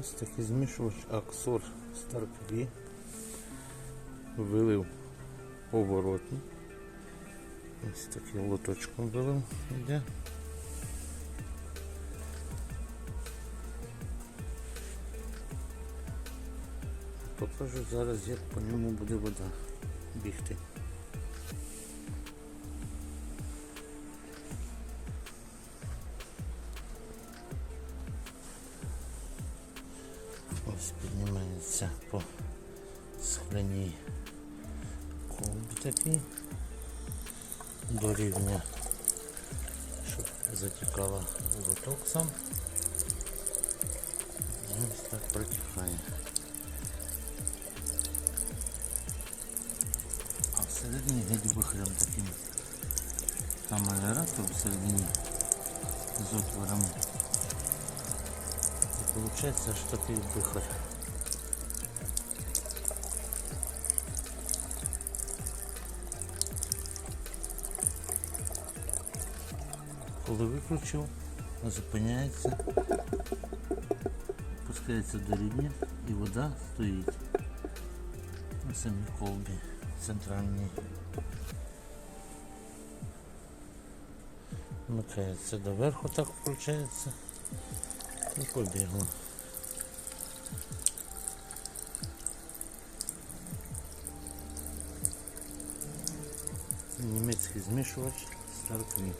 Ось такий змішувач Аксор Старк V. Вилив поворотний. Ось таким лоточком вилив йде. Покажу зараз, як по ньому буде вода бігти. Ось піднімається по скляній колбі такий до рівня, щоб затікала лоток сам. Ось так протікає. А всередині геть вихрем таким. Там аератор всередині з отворами. Виходить аж такий вихор. Коли виключив, зупиняється, пускається до рівня і вода стоїть на самій колбі центральній. Вмикається доверху, так включається і побігло. Німецький змішувач Starkvik.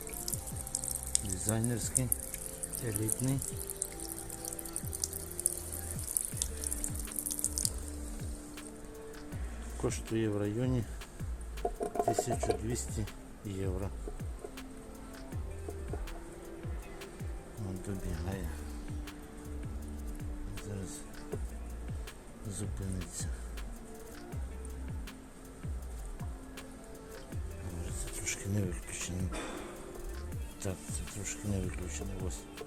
Дизайнерський, елітний. Коштує в районі 1200 євро. От добігає. Зупиниться. Це трошки не виключено. Так, це трошки не виключено. Ось.